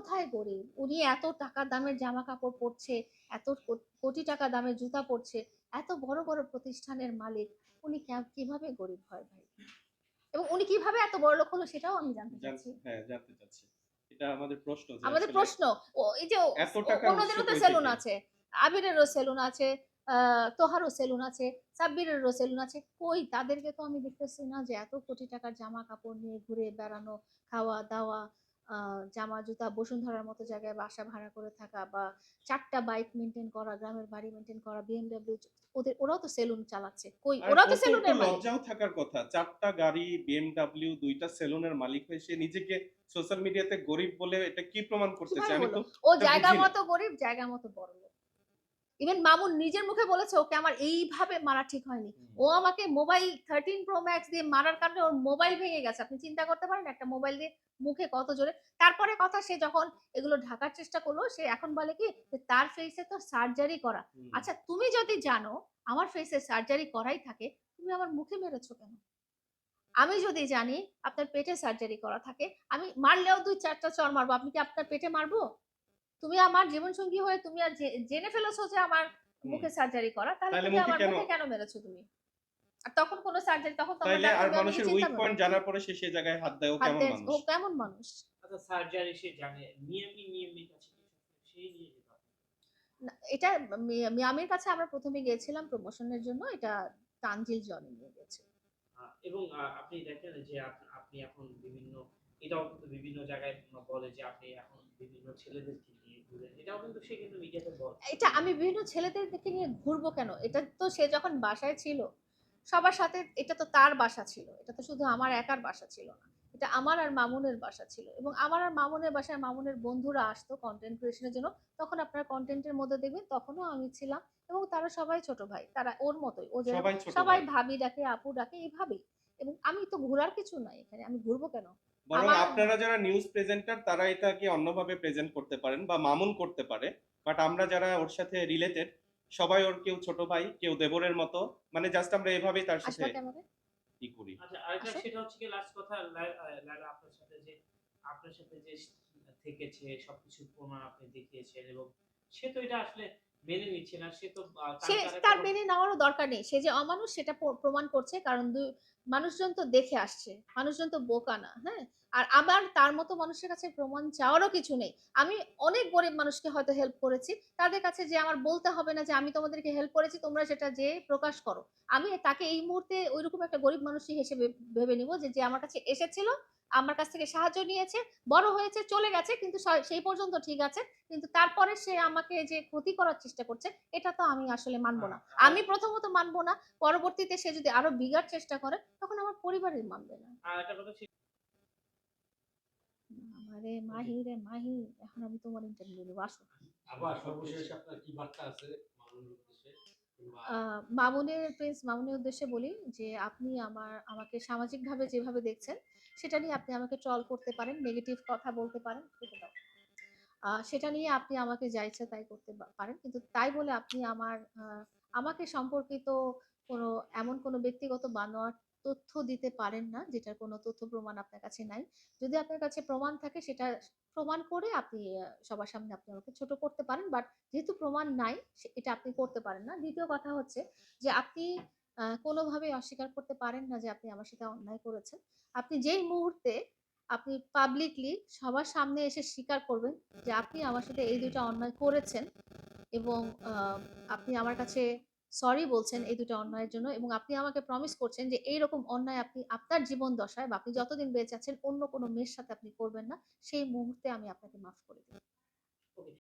কোথায় গরিব? উনি এত টাকা দামের জামা কাপড় পরছে এত কোটি টাকা দামের জুতা পরছে এত বড় বড় প্রতিষ্ঠানের মালিক উনি কীভাবে গরিব হয় ভাই? এবং উনি কীভাবে এত বড় লোক হলো সেটাও আমি জানতে চাচ্ছি। হ্যাঁ জানতে চাচ্ছি। এটা আমাদের প্রশ্ন আমাদের প্রশ্ন। ও এই যে এত টাকার অন্যদেরও তো সেলুন আছে। আবিরেরও সেলুন আছে আহ, তোহারও সেলুন আছে সাব্বিরেরও সেলুন আছে। কই তাদেরকে তো আমি দেখতেছি না যে এত কোটি টাকার জামা কাপড় নিয়ে ঘুরে বেড়ানো খাওয়া দাওয়া জামা জুতা বসুন্ধরার মতো জায়গায় বাসা ভাড়া করে থাকা বা চারটা বাইক মেনটেন করা গ্রামের বাড়ি মেনটেন করা বিএমডব্লিউ ওদের ওরাও তো সেলুন চালাচ্ছে। কই ওরাও তো ওর তো সেলুনের মালিক। লজ্জাও থাকার কথা চারটা গাড়ি বিএমডব্লিউ দুইটা সেলুনের মালিক হয়ে সে নিজেকে সোশ্যাল মিডিয়াতে গরিব বলে এটা কি প্রমাণ করতেছে চায় আমি তো ও জায়গা মতো গরিব জায়গা মতো বড় ইভেন মামুন নিজের মুখে বলেছে ওকে আমার এইভাবে মারা ঠিক হয়নি। ও আমাকে মোবাইল থার্টিন প্রো ম্যাক্স দিয়ে মারার কারণে ওর মোবাইল ভেঙে গেছে। আপনি চিন্তা করতে পারেন একটা মোবাইল দিয়ে মুখে কত জোরে। তারপরে কথা সে যখন এগুলো ঢাকার চেষ্টা করল সে এখন বলে কি তার ফেসে তো সার্জারি করা। আচ্ছা তুমি যদি জানো আমার ফেসে সার্জারি করাই থাকে তুমি আমার মুখে মেরেছো কেন? আমি যদি জানি আপনার পেটে সার্জারি করা থাকে আমি মারলেও দুই চারটা চর মারবো। আপনি কি আপনার পেটে মারবো? তুমি আমার জীবন সঙ্গী হয়ে তুমি আর জেনে ফেলেছো যে আমার মুখে সার্জারি করা তাহলে তাহলে তুমি আমার মুখে কেন মেরেছো তুমি? আর তখন কোনো সার্জারি তখন তো তাইলে আর মানুষের উইক পয়েন্ট জানার পরে সে সে জায়গায় হাত দেয় ও কেমন দেয়, ও কেমন মানুষ? আচ্ছা সার্জারি সে জানে মিয়ামি মিয়ামির কাছে সেই নিয়ে না, এটা মিয়ামির কাছে আমরা প্রথমে গিয়েছিলাম প্রমোশনের জন্য এটা তানজিল জনি নিয়ে গেছে। এবং আপনি দেখেন যে আপনি এখন বিভিন্ন এটাও কিন্তু বিভিন্ন জায়গায় বলে যে আপনি এখন বিভিন্ন ছেলেদেরকে নিয়ে ঘুরেন এটাও কিন্তু সে কিন্তু মিডিয়াতে বলে। এটা আমি বিভিন্ন ছেলেদের দেখে নিয়ে ঘুরবো কেন? এটা তো সে যখন বাসায় ছিল সবার সাথে এটা তো তার বাসা ছিল। এটা তো শুধু আমার একার বাসা ছিল না। এটা আমার আর মামুনের বাসা ছিল। এবং আমার আর মামুনের বাসায় মামুনের বন্ধুরা আসতো কন্টেন্ট ক্রিয়েশনের জন্য। তখন আপনার কন্টেন্টের মধ্যে দেখবেন তখনও আমি ছিলাম। এবং তারা সবাই ছোট ভাই। তারা ওর মতোই। ও সবাই। ভাবি ডাকে আপু ডাকে এভাবেই। এবং আমি তো ঘোরার কিছু নাই এখানে। আমি ঘুরবো কেন? বরং আপনারা যারা নিউজ প্রেজেন্টার তারা এটাকে অন্যভাবে প্রেজেন্ট করতে পারেন বা মামুন করতে পারে। বাট আমরা যারা ওর সাথে রিলেটেড সবাই ওর কেউ ছোট ভাই কেউ দেবরের মতো মানে জাস্ট আমরা এভাবেই তার সাথে ই করি। আচ্ছা আরেকটা সেটা হচ্ছে কি লাস্ট কথা লাইলা আপনার সাথে যে আপনার সাথে যে থেকেছে সবকিছু প্রমাণ আপনি দেখিয়েছেন এবং সে তো এটা আসলে মেনে নিচ্ছে না সে তো সে তার মেনে নেওয়ারও দরকার নেই। সে যে অমানুষ সেটা প্রমাণ করছে কারণ মানুষজন তো দেখে আসছে মানুষজন তো বোকা না হ্যাঁ? আর আবার তার মতো মানুষের কাছে প্রমাণ চাওয়ারও কিছু নেই। আমি অনেক গরিব মানুষকে হয়তো হেল্প করেছি তাদের কাছে যে আমার বলতে হবে না যে আমি তোমাদেরকে হেল্প করেছি তোমরা সেটা যে প্রকাশ করো। আমি তাকে এই মুহূর্তে ওইরকম একটা গরিব মানুষই হিসেবে ভেবে নিব যে যে আমার কাছে এসেছিল আমার কাছ থেকে সাহায্য নিয়েছে বড় হয়েছে চলে গেছে কিন্তু সেই পর্যন্ত ঠিক আছে। কিন্তু তারপরে সে আমাকে যে ক্ষতি করার চেষ্টা করছে এটা তো আমি আসলে মানবো না। আমি প্রথমত মানবো না পরবর্তীতে সে যদি আরও বিগার চেষ্টা করে তখন আমার পরিবারের মানবে না। আর মাহি রে মাহি এখন আমি তোমার ইন্টারভিউ নেব আসো। আবার সর্বশেষ আপনার কি বার্তা আছে মামুনের প্রিন্স মামুনের উদ্দেশ্যে বলি যে, আপনি আমার, আমাকে সামাজিকভাবে যেভাবে দেখছেন, সেটা নিয়ে আপনি আমাকে ট্রল করতে পারেন নেগেটিভ কথা বলতে পারেন সেটা নিয়ে আপনি আমাকে যা ইচ্ছা তাই করতে পারেন। কিন্তু তাই বলে আপনি আমার আমাকে সম্পর্কিত কোনো, এমন কোনো ব্যক্তিগত বানোয়ার তথ্য দিতে পারেন না যেটার কোনো তথ্য প্রমাণ আপনার কাছে নাই। যদি আপনার কাছে প্রমাণ থাকে সেটা প্রমাণ করে আপনি সবার সামনে আপনি আমাকে ছোট করতে পারেন। বাট যেহেতু প্রমাণ নাই এটা আপনি করতে পারেন না। দ্বিতীয় কথা হচ্ছে যে আপনি আহ, কোনোভাবেই অস্বীকার করতে পারেন না যে আপনি আমার সাথে অন্যায় করেছেন। আপনি যেই মুহূর্তে আপনি পাবলিকলি সবার সামনে এসে স্বীকার করবেন যে আপনি আমার সাথে এই দুটো অন্যায় করেছেন এবং আপনি আমার কাছে সরি বলছেন এই দুটো অন্যায়ের জন্য এবং আপনি আমাকে প্রমিস করছেন যে এই রকম অন্যায় আপনি আপনার জীবন দশায় বা আপনি যতদিন বেঁচে আছেন অন্য কোনো মেয়ের সাথে আপনি করবেন না সেই মুহূর্তে আমি আপনাকে মাফ করে দিই